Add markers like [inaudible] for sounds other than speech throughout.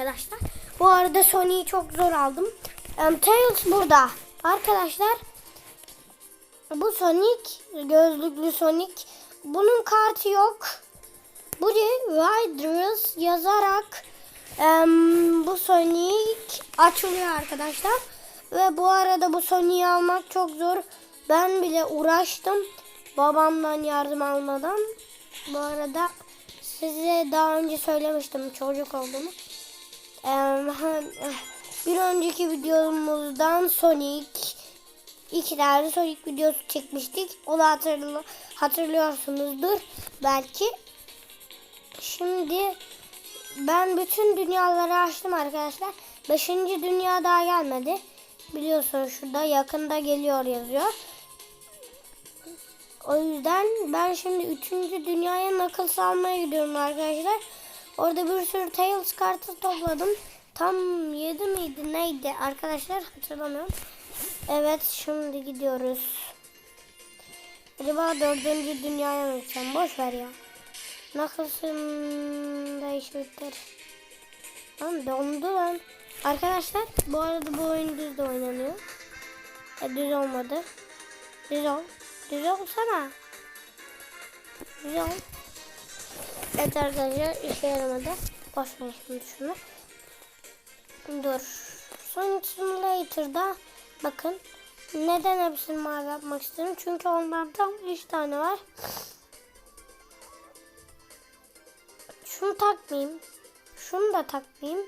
arkadaşlar. Bu arada Sony'yi çok zor aldım. Em, Tails burada. Arkadaşlar bu Sonic gözlüklü Sonic. Bunun kartı yok. Bu Riders yazarak em, bu Sonic açılıyor arkadaşlar. Ve bu arada bu Sonic'i almak çok zor. Ben bile uğraştım. Babamdan yardım almadan. Bu arada size daha önce söylemiştim çocuk olduğumu. Hem- bir önceki videomuzdan Sonic iki tane Sonic videosu çekmiştik. Onu hatırlı, hatırlıyorsunuzdur belki. Şimdi ben bütün dünyaları açtım arkadaşlar. Beşinci dünya daha gelmedi. Biliyorsunuz şurada yakında geliyor yazıyor. O yüzden ben şimdi üçüncü dünyaya nakıl salmaya gidiyorum arkadaşlar. Orada bir sürü Tails kartı topladım. Tam 7 miydi neydi arkadaşlar hatırlamıyorum. Evet şimdi gidiyoruz. Acaba dördüncü dünyaya mı gideceğim? Boş ver ya. Nakılsın da iş biter. Lan dondu lan. Arkadaşlar bu arada bu oyun düz de oynanıyor. E, düz olmadı. Düz ol. Düz olsana. Düz ol. Evet arkadaşlar işe yaramadı. Boş ver şimdi şunu. Dur. Simulator'da bakın neden hepsini mavi yapmak istedim? Çünkü ondan tam 3 tane var. Şunu takmayayım. Şunu da takmayayım.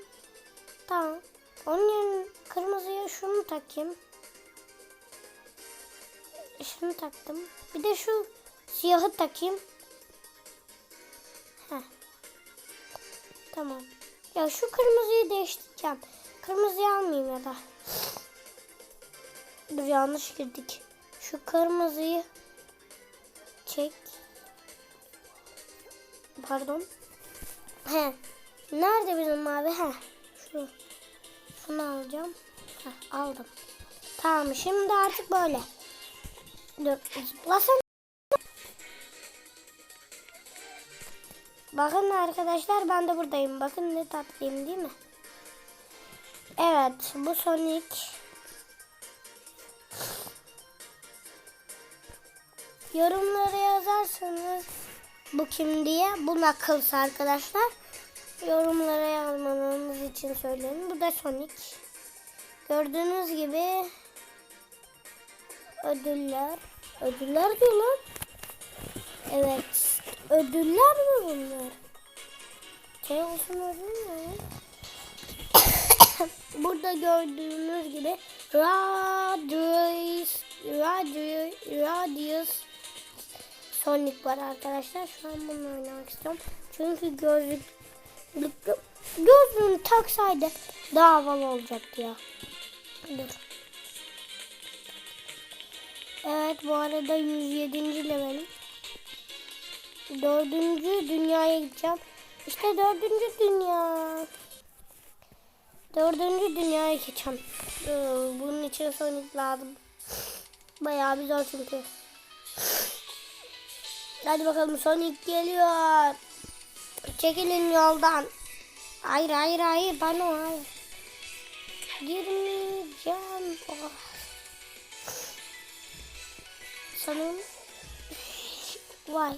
Tamam. Onun yerine kırmızıya şunu takayım. Şunu taktım. Bir de şu siyahı takayım. Tamam. Ya şu kırmızıyı değiştireceğim. Kırmızıyı almayayım ya da. Dur yanlış girdik. Şu kırmızıyı çek. Pardon. He. Nerede bizim mavi? He. Şu. Şunu alacağım. Heh, aldım. Tamam şimdi artık böyle. Dur zıplasana. Bakın arkadaşlar ben de buradayım. Bakın ne tatlıyım değil mi? Evet bu Sonic. Yorumlara yazarsanız bu kim diye bu Knuckles arkadaşlar. Yorumlara yazmanız için söyleyin. Bu da Sonic. Gördüğünüz gibi ödüller. Ödüller diyor lan. Evet. Ödüller mi bunlar? Şey olsun ödül mü? [coughs] Burada gördüğünüz gibi Radius Radius Radius Sonic var arkadaşlar. Şu an bunu oynamak istiyorum. Çünkü gözlük gözlüğünü taksaydı daha havalı olacaktı ya. Dur. Evet bu arada 107. levelim. Dördüncü dünyaya gideceğim. İşte dördüncü dünya. Dördüncü dünyaya geçeceğim. Ee, Bunun için Sonic lazım. Bayağı bir zor çünkü. Hadi bakalım Sonic geliyor. Çekilin yoldan. Hayır hayır hayır bana hayır. Girmeyeceğim. Oh. Sanırım. [laughs] Vay.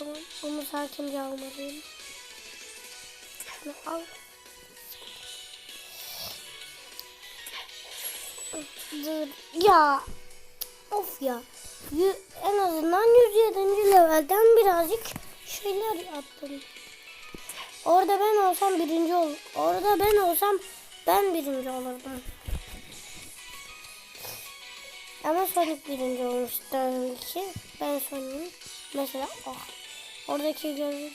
Tamam onu sakince almalıyım. Şunu al. Dur. Ya. Of ya. Yü- en azından 107. levelden birazcık şeyler yaptım. Orada ben olsam birinci ol. Orada ben olsam ben birinci olurdum. Ama Sonic birinci olmuş tabii ki. Ben Sonic'im. Mesela oh. Oradaki gözü.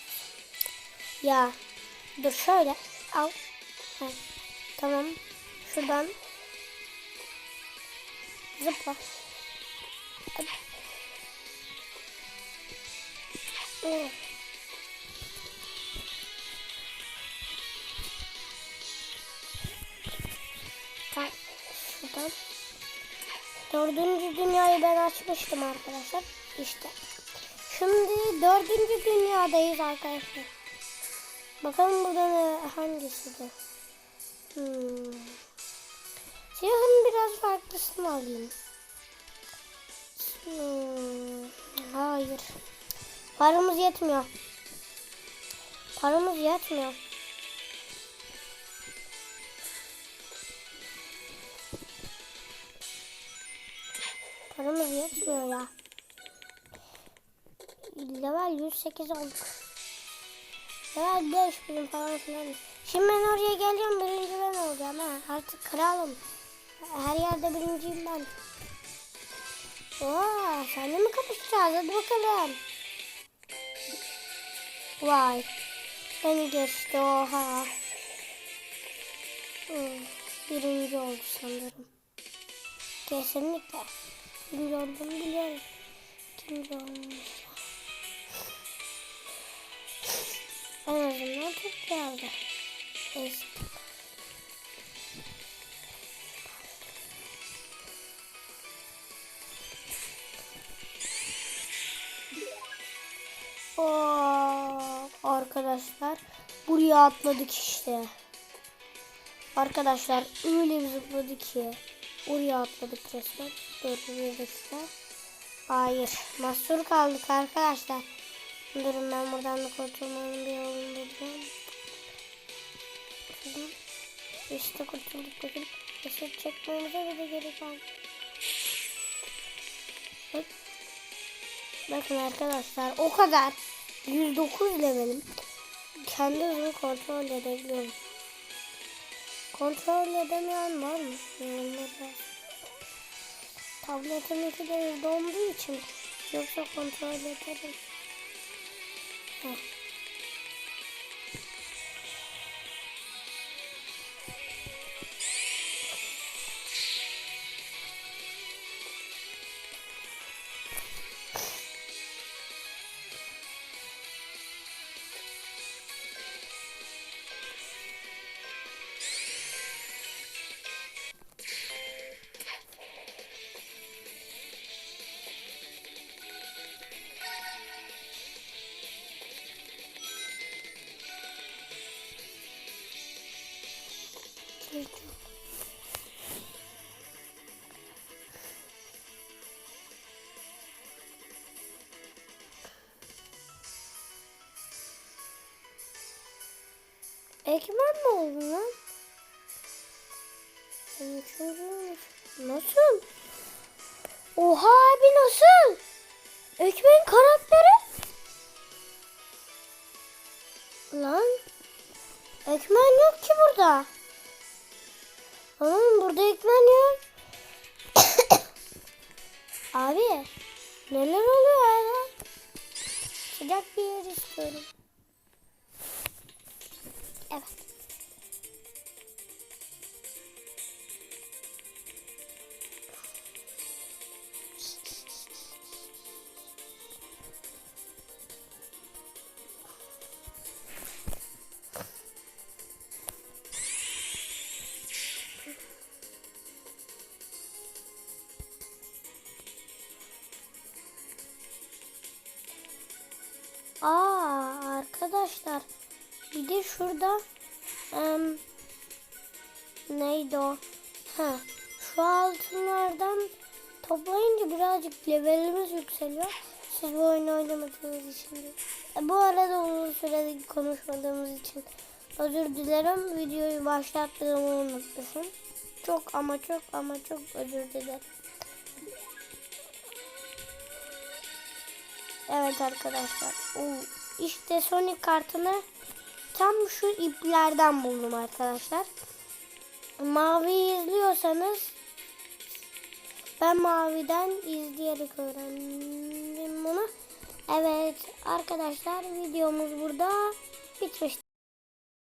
Ya. Dur şöyle. Al. Heh. Tamam. Şuradan. Zıpla. Hadi. Şuradan. Dördüncü dünyayı ben açmıştım arkadaşlar. İşte. Şimdi dördüncü dünyadayız arkadaşlar. Bakalım burada ne hangisidir? Hmm. Siyahın biraz farklısını alayım. Hmm. Hayır. Paramız yetmiyor. Paramız yetmiyor. Paramız yetmiyor ya. Level 108 olduk. Level 5 birim falan filan. Şimdi ben oraya geleceğim birinci ben olacağım ha. Artık kralım. Her yerde birinciyim ben. Oo, seninle mi kapışacağız? Hadi bakalım. Vay. Beni geçti oha. Hmm, birinci oldu sanırım. Kesinlikle. Olduğunu biliyorum. İkinci olmuş. Çok geldi. Neyse. Oo, arkadaşlar buraya atladık işte. Arkadaşlar öyle bir zıpladı ki oraya atladık resmen. Bir dakika. Hayır. Mahsur kaldık arkadaşlar. Durun ben buradan da kurtulmanın bir yolunu bulacağım. Şuradan. İşte kurtulduk bakın. Reset çekmemize bir de gerek kaldı. Bak. Bakın arkadaşlar o kadar. 109 levelim. Kendi hızımı kontrol edebiliyorum. Kontrol edemeyen var mı? Yorumlarda. Tabletiminki de hızlı olduğu için yoksa kontrol ederim. Heh. Ekmen mi oldu lan? Nasıl? Oha abi nasıl? Ekmen karakteri? Lan. Ekmen yok ki burada. Oğlum burada ekmen yok. [coughs] abi. Neler oluyor ya? Sıcak bir yer istiyorum. Evet. Arkadaşlar bir de şurada em, neydi o? Ha, şu altınlardan toplayınca birazcık levelimiz yükseliyor. Siz bu oyunu oynamadığınız için. E, bu arada uzun süredir konuşmadığımız için özür dilerim. Videoyu başlattığımı unutmuşum. Çok ama çok ama çok özür dilerim. Evet arkadaşlar. Oo, işte Sonic kartını tam şu iplerden buldum arkadaşlar. Mavi izliyorsanız ben maviden izleyerek öğrendim bunu. Evet arkadaşlar videomuz burada bitmiştir.